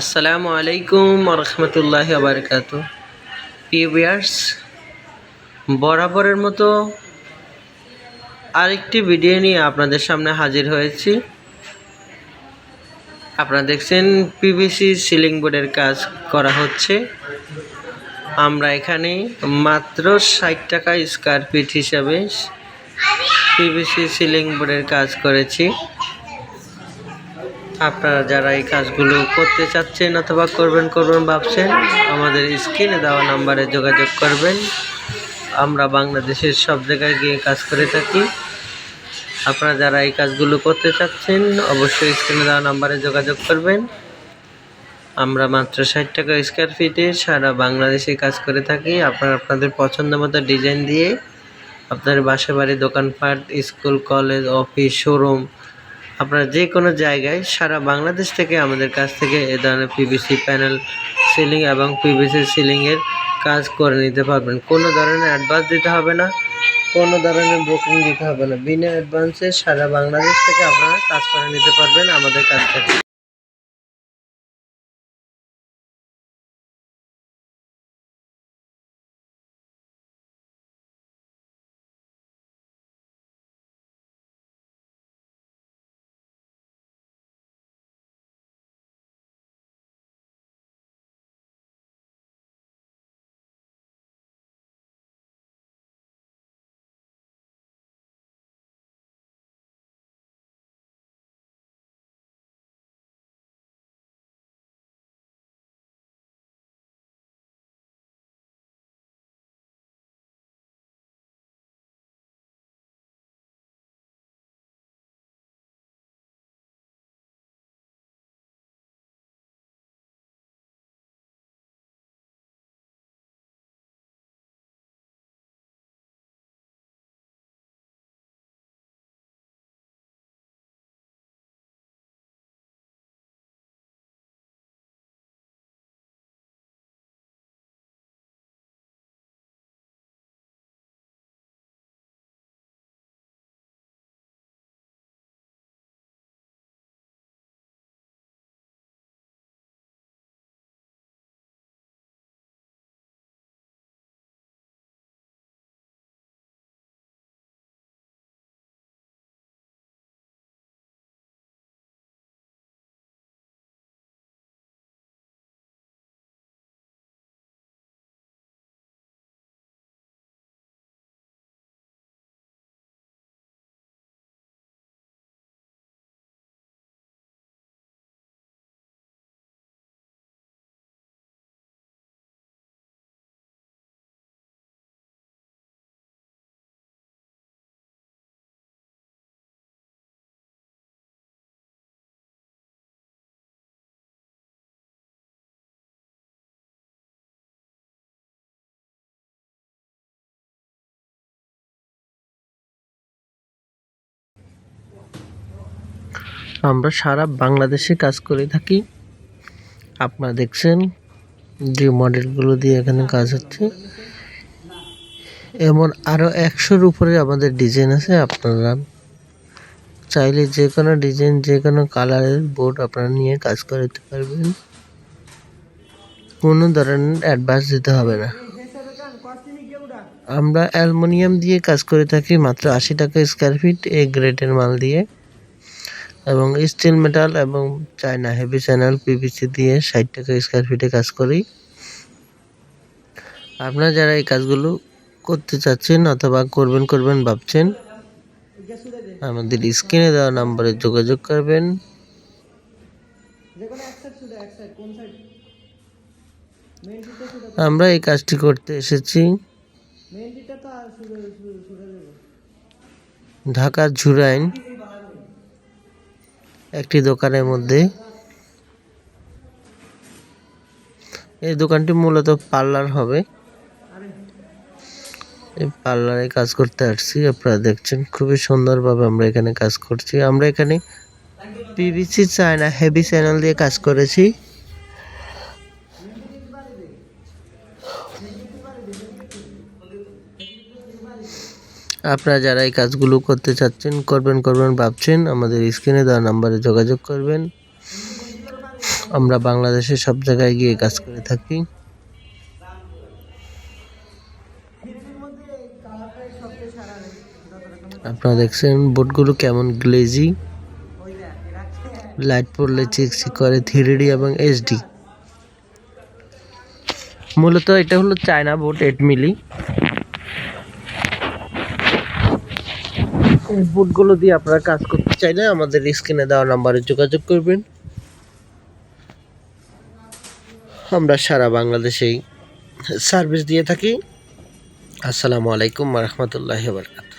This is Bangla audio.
আসসালামু আলাইকুম রহমতুল্লাহ আবরকাত পিভিয়ার্স বরাবরের মতো আরেকটি ভিডিও নিয়ে আপনাদের সামনে হাজির হয়েছি। আপনারা দেখছেন পিভিসি সিলিং বোর্ডের কাজ করা হচ্ছে। আমরা এখানে মাত্র ষাট টাকা স্কোয়ার ফিট হিসাবে পিভিসি সিলিং বোর্ডের কাজ করেছি। আপনারা যারা এই কাজগুলো করতে চাচ্ছেন অথবা করবেন করবেন ভাবছেন, আমাদের স্ক্রিনে দেওয়া নাম্বারে যোগাযোগ করবেন। আমরা বাংলাদেশের সব জায়গায় গিয়ে কাজ করে থাকি। আপনারা যারা এই কাজগুলো করতে চাচ্ছেন, অবশ্যই স্ক্রিনে দেওয়া নাম্বারে যোগাযোগ করবেন। আমরা মাত্র ষাট টাকা স্কোয়ার ফিটে সারা বাংলাদেশে কাজ করে থাকি। আপনারা আপনাদের পছন্দ মতো ডিজাইন দিয়ে আপনার বাসা বাড়ি দোকানপাট, স্কুল কলেজ অফিস শোরুম আপনারা যে কোনো জায়গায় সারা বাংলাদেশ থেকে আমাদের কাছ থেকে এ ধরনের পিভিসি প্যানেল সিলিং এবং পিভিসি সিলিংয়ের কাজ করে নিতে পারবেন। কোনো ধরনের অ্যাডভান্স দিতে হবে না, কোনো ধরনের বুকিং দিতে হবে না। বিনা অ্যাডভান্সে সারা বাংলাদেশ থেকে আপনারা কাজ করে নিতে পারবেন আমাদের কাছ থেকে। আমরা সারা বাংলাদেশে কাজ করে থাকি। আপনারা দেখছেন, যে মডেলগুলো দিয়ে এখানে কাজ হচ্ছে। এমন আরও একশোর উপরে আমাদের ডিজাইন আছে, আপনারা চাইলে যে কোনো ডিজাইন, যে কোনো কালারের বোর্ড আপনারা নিয়ে কাজ করতে পারবেন। কোনো ধরনের অ্যাডভান্স দিতে হবে না। আমরা অ্যালুমিনিয়াম দিয়ে কাজ করে থাকি মাত্র আশি টাকা স্কোয়ার ফিট এ গ্রেডের মাল দিয়ে। এবং স্টিল মেটাল এবং চায়না হেভি চ্যানেল পিভিসি দিয়ে ষাট টাকা স্কোয়ার ফিটে কাজ করি। আপনারা যারা এই কাজগুলো করতে চাচ্ছেন অথবা করবেন করবেন ভাবছেন, আমাদের স্ক্রিনে দেওয়া নাম্বারে যোগাযোগ করবেন। আমরা এই কাজটি করতে এসেছি। ঢাকার ঝুরাইন একটি দোকানের মধ্যে। এই দোকানটি মূলত পার্লার হবে। এই পার্লারে কাজ করতে আসছি, আপনারা দেখছেন। খুবই সুন্দরভাবে আমরা এখানে কাজ করছি। আমরা এখানে পিভিসি চায়না হেভি চ্যানেল দিয়ে কাজ করেছি। আপনারা যারা এই কাজগুলো করতে চাচ্ছেন, করবেন করবেন, ভাবছেন, আমাদের স্ক্রিনে দেওয়া নাম্বারে যোগাযোগ করবেন। আমরা বাংলাদেশের সব জায়গায় গিয়ে কাজ করে থাকি। আপনারা দেখছেন, বোটগুলো কেমন গ্লেজি। লাইট পড়লে চিকচিক করে থ্রি এবং এইচডি। মূলত এটা হলো চায়না বোট, এইট মিলি। এই বুটগুলো দিয়ে আপনারা কাজ করতে চাইলে আমাদের স্ক্রিনে দেওয়া নাম্বারে যোগাযোগ করবেন। আমরা সারা বাংলাদেশেই সার্ভিস দিয়ে থাকি। আসসালামু আলাইকুম রহমতুল্লাহ বারকাত